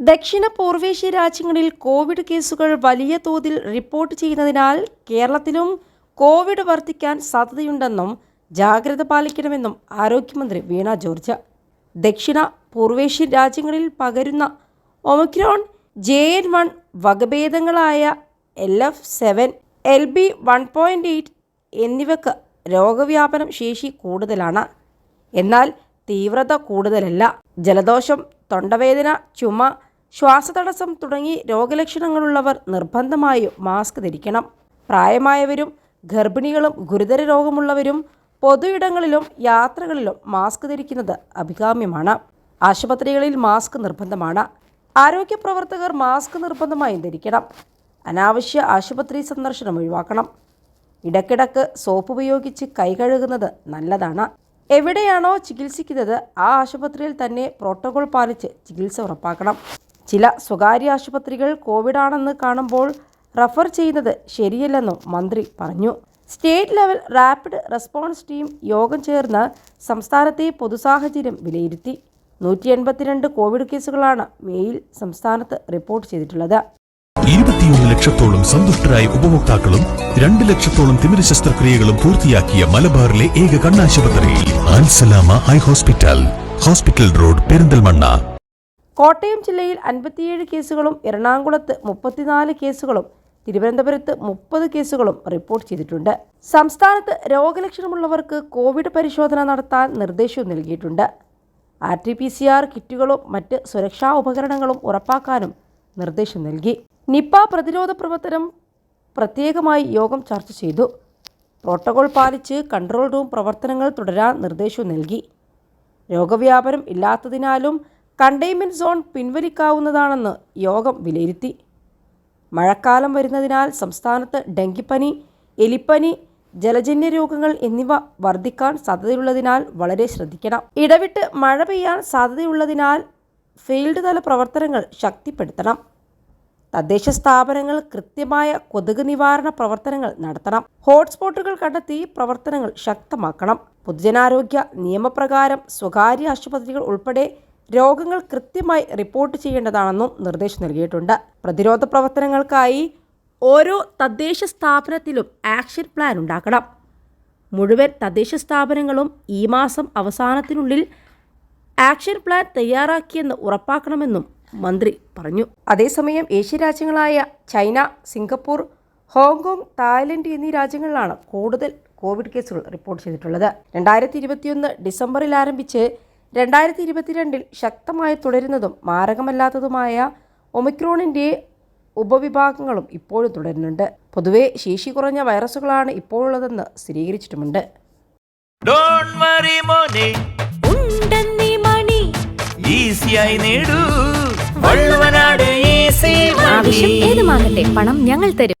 ദക്ഷിണ പൂർവേഷ്യ രാജ്യങ്ങളിൽ കോവിഡ് കേസുകൾ വലിയ തോതിൽ റിപ്പോർട്ട് ചെയ്യുന്നതിനാൽ കേരളത്തിലും കോവിഡ് വർദ്ധിക്കാൻ സാധ്യതയുണ്ടെന്നും ജാഗ്രത പാലിക്കണമെന്നും ആരോഗ്യമന്ത്രി വീണ ജോർജ് ദക്ഷിണ പൂർവേഷ്യൻ രാജ്യങ്ങളിൽ പകരുന്ന Omicron J N one വകഭേദങ്ങളായ L F seven L B one point eight എന്നിവയ്ക്ക് രോഗവ്യാപനം ശേഷി കൂടുതലാണ്. എന്നാൽ തീവ്രത കൂടുതലല്ല. ജലദോഷം തൊണ്ടവേദന ചുമ ശ്വാസതടസ്സം തുടങ്ങി രോഗലക്ഷണങ്ങളുള്ളവർ നിർബന്ധമായും മാസ്ക് ധരിക്കണം. പ്രായമായവരും ഗർഭിണികളും ഗുരുതര രോഗമുള്ളവരും പൊതുയിടങ്ങളിലും യാത്രകളിലും മാസ്ക് ധരിക്കുന്നത് അഭികാമ്യമാണ്. ആശുപത്രികളിൽ മാസ്ക് നിർബന്ധമാണ്. ആരോഗ്യ പ്രവർത്തകർ മാസ്ക് നിർബന്ധമായും ധരിക്കണം. അനാവശ്യ ആശുപത്രി സന്ദർശനം ഒഴിവാക്കണം. ഇടയ്ക്കിടക്ക് സോപ്പ് ഉപയോഗിച്ച് കൈ കഴുകുന്നത് നല്ലതാണ്. എവിടെയാണോ ചികിത്സിക്കുന്നത് ആ ആശുപത്രിയിൽ തന്നെ പ്രോട്ടോകോൾ പാലിച്ച് ചികിത്സ ഉറപ്പാക്കണം. ചില സ്വകാര്യ ആശുപത്രികൾ കോവിഡാണെന്ന് കാണുമ്പോൾ റഫർ ചെയ്യുന്നത് ശരിയല്ലെന്നും മന്ത്രി പറഞ്ഞു. State level rapid response team യോഗം ചേർന്ന് സംസ്ഥാനത്തെ പൊതുസാഹചര്യം വിലയിരുത്തി. നൂറ്റി എൺപത്തിരണ്ട് കോവിഡ് കേസുകളാണ് മേയിൽ സംസ്ഥാനത്ത് റിപ്പോർട്ട് ചെയ്തിട്ടുള്ളത്. ഇരുപത്തിയൊന്ന് ലക്ഷത്തോളം സന്തുഷ്ടരായ ഉപഭോക്താക്കളും രണ്ട് ലക്ഷത്തോളം തിമിര ശസ്ത്രക്രിയകളും പൂർത്തിയാക്കിയ മലബാറിലെ ഏക കണ്ണാശുപത്രി Al Salama eye hospital. Hospital road Perinthalmanna. Kottayam ജില്ലയിൽ അൻപത്തിയേഴ് കേസുകളും എറണാകുളത്ത് മുപ്പത്തിനാല് കേസുകളും തിരുവനന്തപുരത്ത് മുപ്പത് കേസുകളും റിപ്പോർട്ട് ചെയ്തിട്ടുണ്ട്. സംസ്ഥാനത്ത് രോഗലക്ഷണമുള്ളവർക്ക് കോവിഡ് പരിശോധന നടത്താൻ നിർദ്ദേശവും നൽകിയിട്ടുണ്ട്. R T P C R കിറ്റുകളും മറ്റ് സുരക്ഷാ ഉപകരണങ്ങളും ഉറപ്പാക്കാനും നിർദ്ദേശം നൽകി. നിപ്പ പ്രതിരോധ പ്രവർത്തനം പ്രത്യേകമായി യോഗം ചർച്ച ചെയ്തു. പ്രോട്ടോകോൾ പാലിച്ച് കൺട്രോൾ റൂം പ്രവർത്തനങ്ങൾ തുടരാൻ നിർദ്ദേശവും നൽകി. രോഗവ്യാപനം ഇല്ലാത്തതിനാലും കണ്ടെയ്ൻമെന്റ് സോൺ പിൻവലിക്കാവുന്നതാണെന്ന് യോഗം വിലയിരുത്തി. മഴക്കാലം വരുന്നതിനാൽ സംസ്ഥാനത്ത് ഡെങ്കിപ്പനി എലിപ്പനി ജലജന്യ രോഗങ്ങൾ എന്നിവ വർദ്ധിക്കാൻ സാധ്യതയുള്ളതിനാൽ വളരെ ശ്രദ്ധിക്കണം. ഇടവിട്ട് മഴ പെയ്യാൻ സാധ്യതയുള്ളതിനാൽ ഫീൽഡ് തല പ്രവർത്തനങ്ങൾ ശക്തിപ്പെടുത്തണം. തദ്ദേശ സ്ഥാപനങ്ങൾ കൃത്യമായ കൊതുക് നിവാരണ പ്രവർത്തനങ്ങൾ നടത്തണം. ഹോട്ട്സ്പോട്ടുകൾ കണ്ടെത്തി പ്രവർത്തനങ്ങൾ ശക്തമാക്കണം. പൊതുജനാരോഗ്യ നിയമപ്രകാരം സ്വകാര്യ ആശുപത്രികൾ ഉൾപ്പെടെ രോഗങ്ങൾ കൃത്യമായി റിപ്പോർട്ട് ചെയ്യേണ്ടതാണെന്നും നിർദ്ദേശം നൽകിയിട്ടുണ്ട്. പ്രതിരോധ പ്രവർത്തനങ്ങൾക്കായി ഓരോ തദ്ദേശ സ്ഥാപനത്തിലും ആക്ഷൻ പ്ലാൻ ഉണ്ടാക്കണം. മുഴുവൻ തദ്ദേശ സ്ഥാപനങ്ങളും ഈ മാസം അവസാനത്തിനുള്ളിൽ ആക്ഷൻ പ്ലാൻ തയ്യാറാക്കിയെന്ന് ഉറപ്പാക്കണമെന്നും മന്ത്രി പറഞ്ഞു. അതേസമയം Asia രാജ്യങ്ങളായ China Singapore Hong Kong Thailand എന്നീ രാജ്യങ്ങളിലാണ് കൂടുതൽ കോവിഡ് കേസുകൾ റിപ്പോർട്ട് ചെയ്തിട്ടുള്ളത്. രണ്ടായിരത്തി ഇരുപത്തിയൊന്ന് ഡിസംബറിൽ ആരംഭിച്ച് രണ്ടായിരത്തി ഇരുപത്തിരണ്ടിൽ ശക്തമായി തുടരുന്നതും മാരകമല്ലാത്തതുമായ ഒമിക്രോണിന്റെ ഉപവിഭാഗങ്ങളും ഇപ്പോഴും തുടരുന്നുണ്ട്. പൊതുവെ ശേഷി കുറഞ്ഞ വൈറസുകളാണ് ഇപ്പോഴുള്ളതെന്ന് സ്ഥിരീകരിച്ചിട്ടുമുണ്ട്. ഡോണ്ട് വറി മോനെ. ഉണ്ടെന്നീ മണി. ഈസിയായി നേടൂ. വള്ളുവനാട് ഈസി ആവശ്യം ഏതുമാകട്ടെ പണം ഞങ്ങൾ തരും.